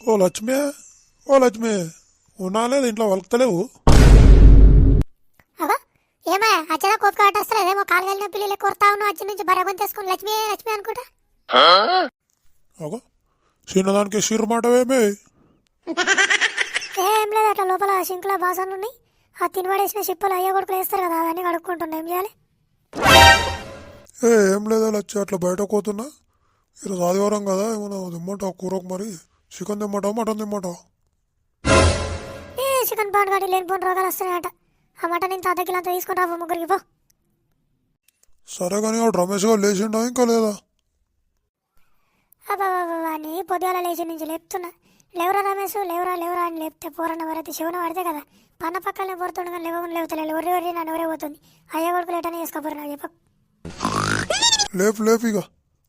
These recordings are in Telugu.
ఓ లక్ష్మి ఓ లక్ష్మి ఉన్నాలేదు ఇంట్లో వలుకుతలేవు. అగో ఏమయ్య అచ్చదా కోపి కాటేస్తలేదేమో కాలు వెళ్ళిన పిల్లలు కొడతా ఉన్నావు అచ్చి నుంచి బరగొని తీసుకుని లక్ష్మి లక్ష్మి అనుకుంటా. అగో చిన్నదానికి షీర్ మాటవేమే. ఏం లేదు అట్లా లోపల సింకులో బాసనలు ఉన్నాయి. ఆ తినబడేసిన చిప్పలు అయ్యే కొడుకులు వేస్తారు కదా అవన్నీ కడుక్కుంటున్నా. ఏం చేయాలి? ఏ ఏం లేదా లచ్చి అట్లా బయట పోతున్నా. ఈరోజు ఆదివారం కదా ఏమన్నా తెమ్మంటావు కూరకు మరి. చికెన్ తెమ్మంటావు మటన్ తెమ్మంటావు ఏ చికెన్ పాన్ కాడి లేనిపోయిన రోగాలు వస్తున్నాయట. ఆ మటన్ ఇంత అర్ధ కిలో అంత తీసుకుంటా ముగ్గురికి పో. సరే కానీ వాడు రమేష్ గారు లేచిండా ఇంకా లేదా? అబ్బాబా నీ పొద్దుగాల లేచి నుంచి లేపుతున్నా. లేవరా రమేష్ లేవరా లేవరా అని లేపితే పోరన్న వరైతే శివన పడితే కదా. పన్న పక్కనే పోతుండగా లేవని లేవుతలే ఎవరి ఎవరి నన్ను ఎవరే పోతుంది. అయ్య కొడుకు లేటనే చేసుకోపోరు నాకు చెప్పకు. లేపు లేపు ఇక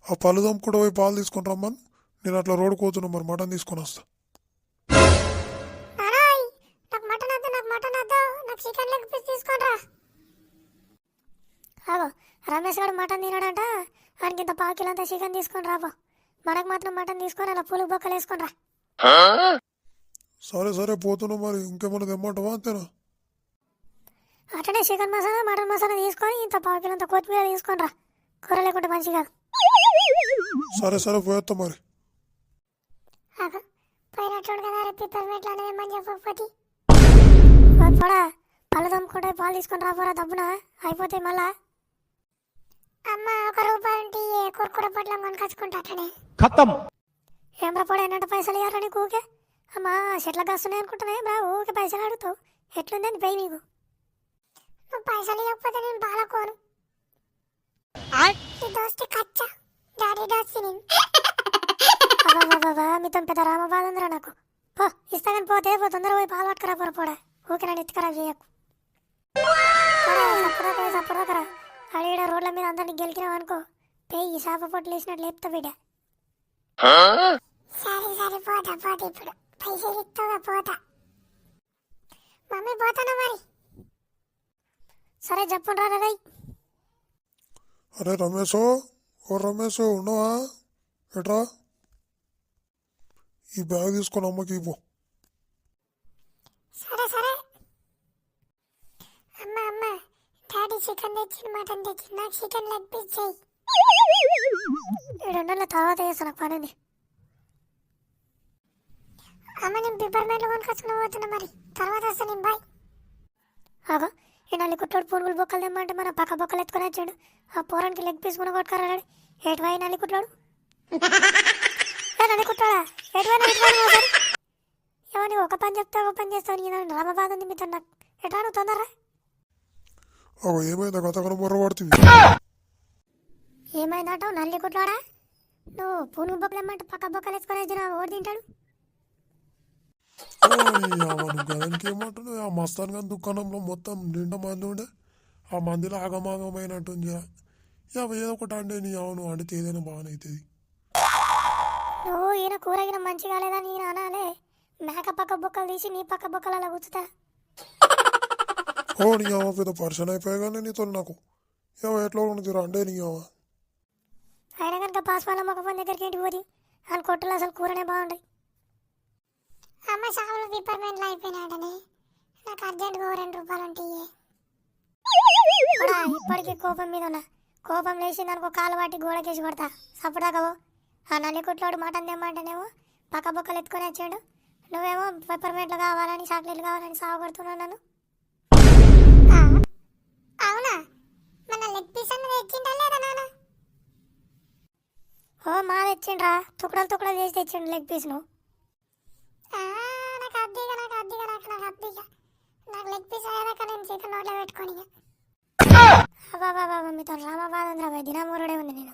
ఆ పళ్ళు దమ్ముకుంటూ పోయి పాలు తీసుకొని రమ్మని. నేను అట్లా రోడ్డు పోతున్నా మరి మటన్ తీసుకొని వస్తా. రమేష్ గారు మటన్ తినడంట ఆయనకి ఇంత పావు కిలో అంత చికెన్ తీసుకొని రాబో మనకు మాత్రం మటన్ తీసుకొని అలా పూలు బొక్కలు వేసుకొని రా. సరే సరే పోతున్నా మరి ఇంకేమన్నా తెమ్మంటావా అంతేనా? అట్లనే చికెన్ మసాలా మటన్ మసాలా తీసుకొని ఇంత పావు కిలో అంత కొత్తిమీర తీసుకొని రా. కూర లేకుంటే మంచి కాదు. సరే సరే పోయేస్తా మరి. అగో పోయినట్టు కదా రేపు పెర్మిట్లు అనేది ఏమని చెప్పకపోతే పోడా పళ్ళు తమ్ముకుంటే పాలు తీసుకొని రాపోరా దబ్బున అయిపోతాయి మళ్ళా. అమ్మ ఒక రూపాయి ఉంటే కుర్కుడ పొట్లం కొనుకొచ్చుకుంటా అట్లనే ఖతం. ఏం రాపోడా ఎన్నట్టు పైసలు ఇవ్వాలని ఊకే? అమ్మా చెట్ల కాస్తున్నాయి అనుకుంటున్నాయి బా ఊకే పైసలు అడుగుతావు ఎట్లుందని పై నీకు. నువ్వు పైసలు ఇవ్వకపోతే నేను బాగా కోరు దోస్తి కచ్చా. డాడీ దోస్తి నేను. మీతో పెద్ద రామబాధ ఉందిరా నాకు. పో ఇస్తా కానీ పోతే పో తొందర పోయి పాలు పట్టుకురా పోరా పోడా ఊకే నన్ను ఎత్తి ఖరాబ్ చేయకు సప్పుదాకరా అడిగిన రోడ్ల మీద అందరిని గెలికినావు అనుకో పెయ్యి చేప పొట్లు వేసినట్లు లేపుతా బిడ్డ. సరే సరే పోతా పోతా ఇప్పుడు. పైసలు ఇస్తావా పోతా. మమ్మీ పోతానా మరి? సరే చెప్పుండ్రా రై అరే రమేష్ ఓ రమేష్ ఉన్నావా? ఎట్రా? ఈ బ్యాగ్ తీసుకొని అమ్మకి ఇవ్వు సరే సరే అమ్మ అమ్మ డాడీ చికెన్ తెచ్చి మటన్ తెచ్చి నాకు చికెన్ లెగ్ పీస్ చేయి రెండు తర్వాత చేస్తాను పని ఉంది. అమ్మ నేను పిప్పర్మెంట్లు కొనుకొచ్చుకుని పోతున్నా మరి తర్వాత వస్తా నేను బాయ్ ఆగో ఈ నల్లి కుట్టోడు పునుగులు బొక్కలు తెమ్మంటే మన పక్క బొక్కలు ఎత్తుకొని వచ్చాడు ఆ పోరానికి లెగ్ పీస్ కూడా కొట్టుకురాడు ఏటువై నల్లి కుట్టాడు నల్లి కుట్టాడా ఏటువై నల్లి కుట్టాడు ఏమని ఒక పని చెప్తా ఒక పని చేస్తావు నేను రామబాధ ఉంది మీతో నాకు ఎట్లా నువ్వు తొందరరా? అగో ఏమైందా? గతకరం బొర్ర పడుతుంది. ఏమైందంటావు నల్లి కుట్లాడా? నువ్వు పునుగు బొక్కలు ఏమంటే పక్క బొక్కలు వేసుకొని వచ్చిన ఓడి తింటాడు? గదానికి ఏమంటున్నావు? ఆ మస్తాన్ గారి దుకాణంలో మొత్తం నిండా మంది ఉండే. ఆ మందిలో ఆగమాగమైనట్టుంది. ఇక ఏదో ఒకటి అంటే నీ అవును అడితే ఏదైనా బాగానే అవుతుంది. నువ్వు ఈయన కూరగిన మంచి కాలేదని ఈయన అనాలే మేక పక్క బొక్కలు తీసి నీ పక్క బొక్కలు అలా కూర్చుతా ఓ నీ అమ్మ పెద్ద పర్సన్ అయిపోయాగానే నీతో నాకు. ఏమో ఎట్లా ఉన్నది రండే నీ అమ్మ. అయినా కనుక పాస్పాల మొక్క పని దగ్గరికి ఏంటి పోది. అని కొట్టులో అసలు కూరనే బాగుంటాయి అమ్మ సాగులు డిపార్ట్మెంట్లో అయిపోయినాడని. నాకు అర్జెంట్గా రెండు రూపాయలు ఉంటాయి. ఇప్పటికీ కోపం మీద ఉన్నా. కోపం లేచింది అనుకో కాలు వాటి గోడకేసి కొడతా. సప్పుడాకవో ఆ నల్లి కుట్లోడు మటన్ తెమ్మంటేనేమో పక్క బొక్కలు ఎత్తుకొని వచ్చాడు. నువ్వేమో పెప్పర్మెంట్లు కావాలని చాక్లెట్లు కావాలని సాగు కొడుతున్నావు నన్ను. అవునా? మన లెగ్ పీస్ అన్నది తెచ్చిండా లేదా నాన్న? ఓ మా తెచ్చిండ్రా తుక్కడలు తుక్కడలు చేసి తెచ్చిండు లెగ్ నాకు అద్దీగా నాకు అద్దీగా నాకు నాకు అద్దీగా నాకు లెగ్ పీస్ అయ్యేదాకా నేను చికెన్ నోట్లో పెట్టుకొని బాబా బాబా మీతో ఉందిరా బాయ్ దినమూరుడే ఉంది నేను.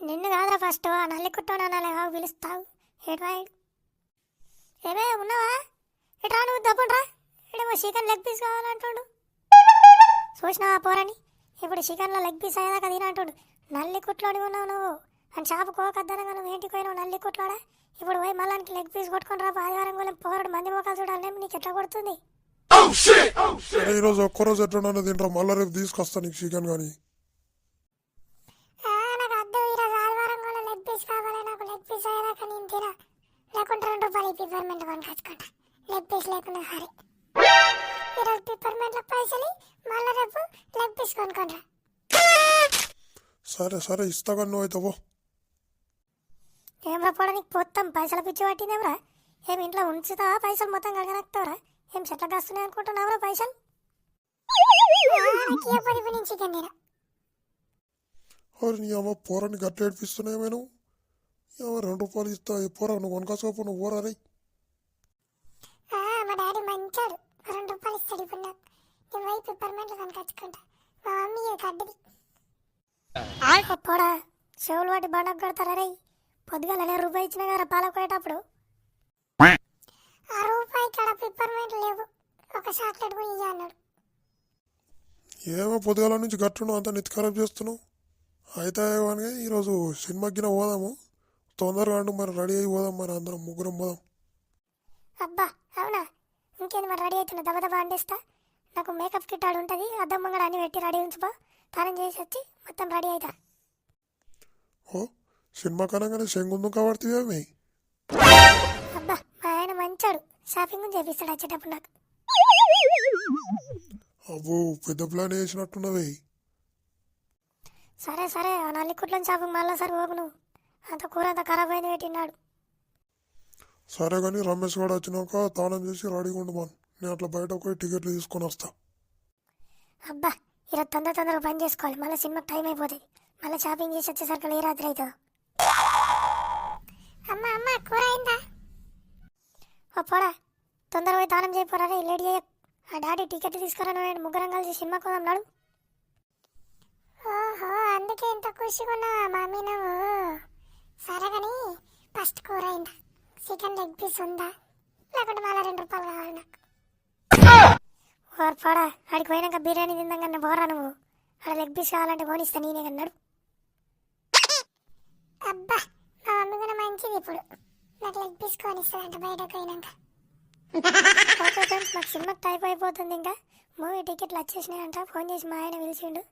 నిన్ను కాదురా ఫస్ట్ ఆ నల్లి కుట్టోడు అనాలి బాబు పిలుస్తావు. ఏట్రా ఏమే ఉన్నావా? ఎట్రా నువ్వు? దప్పుండ్రా ఇడేమో చికెన్ లెగ్ పీస్ కావాలంటుండు. చూసినావా పోరని? ఇప్పుడు చికెన్లో లెగ్ పీస్ అయ్యేదాకా తినంటుడు నల్లి కుట్లోడి ఉన్నావు నువ్వు. అని షాపు కోకద్దనగా నువ్వు ఏంటికి పోయినావు నల్లి కుట్లోడా ఇప్పుడు పోయి మళ్ళానికి లెగ్ పీస్ కొట్టుకొని రా. ఆదివారం కూడా పోరాడు మంది మోకాలు చూడాలి. నీకు ఎట్లా కొడుతుంది? అరే ఈరోజు ఒక్కరోజు ఎట్లా తింటారా మళ్ళీ రేపు తీసుకొస్తా నీకు చికెన్ కానీ నాకు అద్దు ఈరోజు ఆదివారం కూడా లెగ్ పీస్ కావాలి నాకు లెగ్ పీస్ అయ్యేదాకా నేను తినా మళ్ళీ పిపర్మెంట్ కొనుకొచ్చుకుంటా లెగ్ పీస్ లేకుండా సరే. ఈరోజు పిపర్మెంట్ల పైసలు మళ్ళీ రేపు లెగ్ పీస్ కొనుక్కుంటా సరే సరే ఇస్తా నువ్వు అయితే పో. ఏం రాపోవడా నీకు మొత్తం పైసలు పిచ్చి పట్టిందేమ్రా? ఏం ఇంట్లో ఉంచుతావా పైసలు మొత్తం కడగనక్తావరా ఏం చెట్ల కాస్తున్నాయి అనుకుంటున్నావురా పైసలు? పది నుంచి అరే నీ అమ్మ పోరాని గట్ల ఏడిపిస్తున్నాయి నేను ఏమో రెండు రూపాయలు ఇస్తా ఈ పోరా నువ్వు కొనుకోసుకోపో నువ్వు పోరా రే. ఆ, మా డాడీ మంచాడు. రెండు రూపాయలు ఇస్తాడు ఇప్పుడు నాకు. నేను పోయి పిప్పర్మెంట్లు కనుకొచ్చుకుంటా మా మమ్మీ ఇది కడ్డది పోడా చెవులు వాటి బండకు కడతారా రే? పొద్దుగాలనే రూపాయి ఇచ్చిన కదా పాలకు పోయేటప్పుడు. ఆ రూపాయి కాడ పిప్పర్మెంట్ లేవు. ఒక చాక్లెట్ కూడా ఇయ్య అన్నాడు. ఏమో పొద్దుగాల నుంచి గట్టును అంతా నెత్తి ఖరాబ్ చేస్తున్నావు. అయితే కానీ ఈరోజు సినిమాకిన పోదాము. తొందరగా అండు మరి రెడీ అయ్యి పోదాం మరి అందరం ముగ్గురం పోదాం. అబ్బా అవునా? ఇంకేంది మరి రెడీ అవుతున్నా దెబ్బ దెబ్బ అండిస్తా నాకు మేకప్ కిట్ ఆడు ఉంటుంది అద్దం ముంగడ అన్ని పెట్టి రెడీ ఉంచుపో తానం చేసి వచ్చి మొత్తం రెడీ అవుతా ఓ సినిమా కనగానే శంగుందు కాబట్టి అబ్బా మా ఆయన మంచాడు. షాపింగ్ చేపిస్తాడు వచ్చేటప్పుడు నాకు. అబ్బో పెద్ద ప్లాన్ వేసినట్టున్నవే సరే సరే ఆ నల్లికుట్ల షాపింగ్ మళ్ళీ సరే పోకు నువ్వు. అంత కూర అంత ఖరాబ్ అయింది పెట్టినాడు సరే కానీ రమేష్ గారు వచ్చినాక తాళం చేసి రెడీగా ఉండు మనం నేను అట్లా బయటకు పోయి టికెట్లు తీసుకొని వస్తా. అబ్బా ఈరోజు తొందర తొందరగా పని చేసుకోవాలి. మళ్ళీ సినిమాకి టైం అయిపోతుంది. మళ్ళీ షాపింగ్ చేసి వచ్చేసరికి ఏ రాత్రి అవుతుందో. అమ్మ అమ్మ కూర అయిందా? ఓ పోడా తొందర పోయి తానం చేయపోరా రే లేట్ చేయ ఆ డాడీ టికెట్ తీసుకురా నువ్వు ముగ్గురం కలిసి సినిమాకి పోదాం నాడు ఓహో అందుకే ఇంత ఖుషిగా ఉన్నావా మమ్మీ నువ్వు? సరే ఫస్ట్ కూర అయిందా? చికెన్ లెగ్ పీస్ ఉందా? లేకుంటే మళ్ళీ రెండు రూపాయలు కావాలి నాకు. ఓర్ పోడా ఆడికి పోయినాక బిర్యానీ తిందాం పోరా నువ్వు? ఆడ లెగ్ పీస్ కావాలంటే పోనిస్తా నేనే కన్నాడు అబ్బా మా మమ్మీ కూడా మంచిది ఇప్పుడు. నాకు లెగ్ పీస్ కొనిస్తుందంట బయటకు పోయినాక. ఓకే ఫ్రెండ్స్ మాకు సినిమా టైప్ అయిపోతుంది ఇంకా. మూవీ టికెట్లు వచ్చేసినాయంట ఫోన్ చేసి మా ఆయన పిలిచిండు.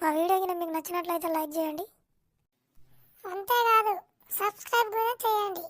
మా వీడియో కింద మీకు నచ్చినట్లయితే లైక్ చేయండి. అంతేకాదు సబ్స్క్రైబ్ కూడా చేయండి.